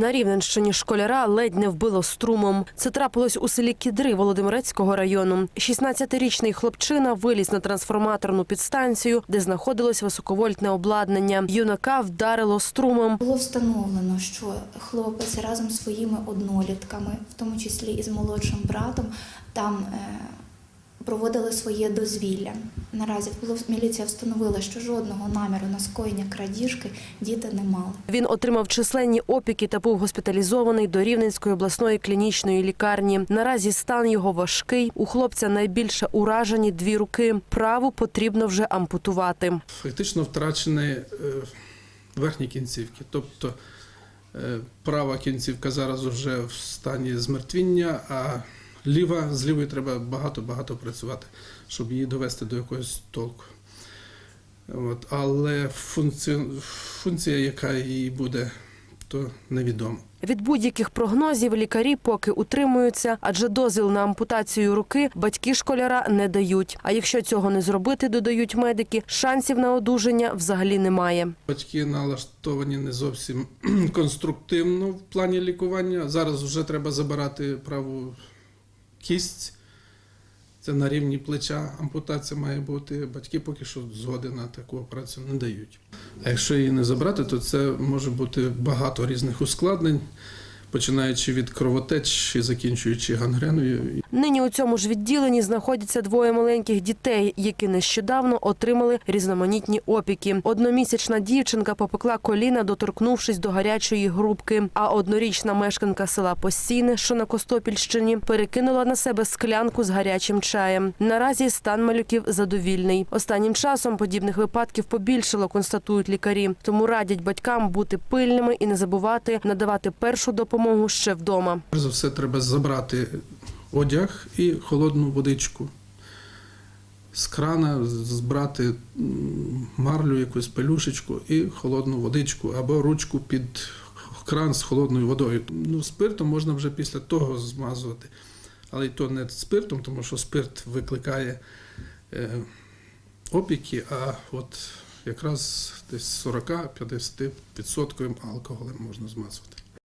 На Рівненщині школяра ледь не вбило струмом. Це трапилось у селі Кідри Володимирецького району. 16-річний хлопчина виліз на трансформаторну підстанцію, де знаходилось високовольтне обладнання. Юнака вдарило струмом. Було встановлено, що хлопець разом з своїми однолітками, в тому числі і з молодшим братом, там е, проводили своє дозвілля. Наразі було міліція встановила, що жодного наміру на скоєння крадіжки діти не мали. Він отримав численні опіки та був госпіталізований до Рівненської обласної клінічної лікарні. Наразі стан його важкий. У хлопця найбільше уражені дві руки. Праву потрібно вже ампутувати. Фактично втрачені е, верхні кінцівки. Тобто е, права кінцівка зараз вже в стані змертвіння, а ліва, з лівою треба багато-багато працювати, щоб її довести до якогось толку. От, але функція, функція, яка її буде, то невідомо. Від будь-яких прогнозів лікарі поки утримуються, адже дозвіл на ампутацію руки батьки школяра не дають. А якщо цього не зробити, додають медики, шансів на одужання взагалі немає. Батьки налаштовані не зовсім конструктивно в плані лікування. Зараз вже треба забирати праву кість. Це на рівні плеча. Ампутація має бути. Батьки поки що згоди на таку операцію не дають. А якщо її не забрати, то це може бути багато різних ускладнень, починаючи від кровотеч і закінчуючи гангреною. Нині у цьому ж відділенні знаходяться двоє маленьких дітей, які нещодавно отримали різноманітні опіки. Одномісячна дівчинка попекла коліна, доторкнувшись до гарячої грубки. А однорічна мешканка села Постійне, що на Костопільщині, перекинула на себе склянку з гарячим чаєм. Наразі стан малюків задовільний. Останнім часом подібних випадків побільшало, констатують лікарі. Тому радять батькам бути пильними і не забувати надавати першу допомогу ще вдома. Перш за все, треба забрати одяг і холодну водичку. З крана збрати марлю, якусь пелюшечку і холодну водичку або ручку під кран з холодною водою. Ну, спиртом можна вже після того змазувати. Але й то не спиртом, тому що спирт викликає е, опіки, а от якраз десь 40-50% алкоголем можна змазувати.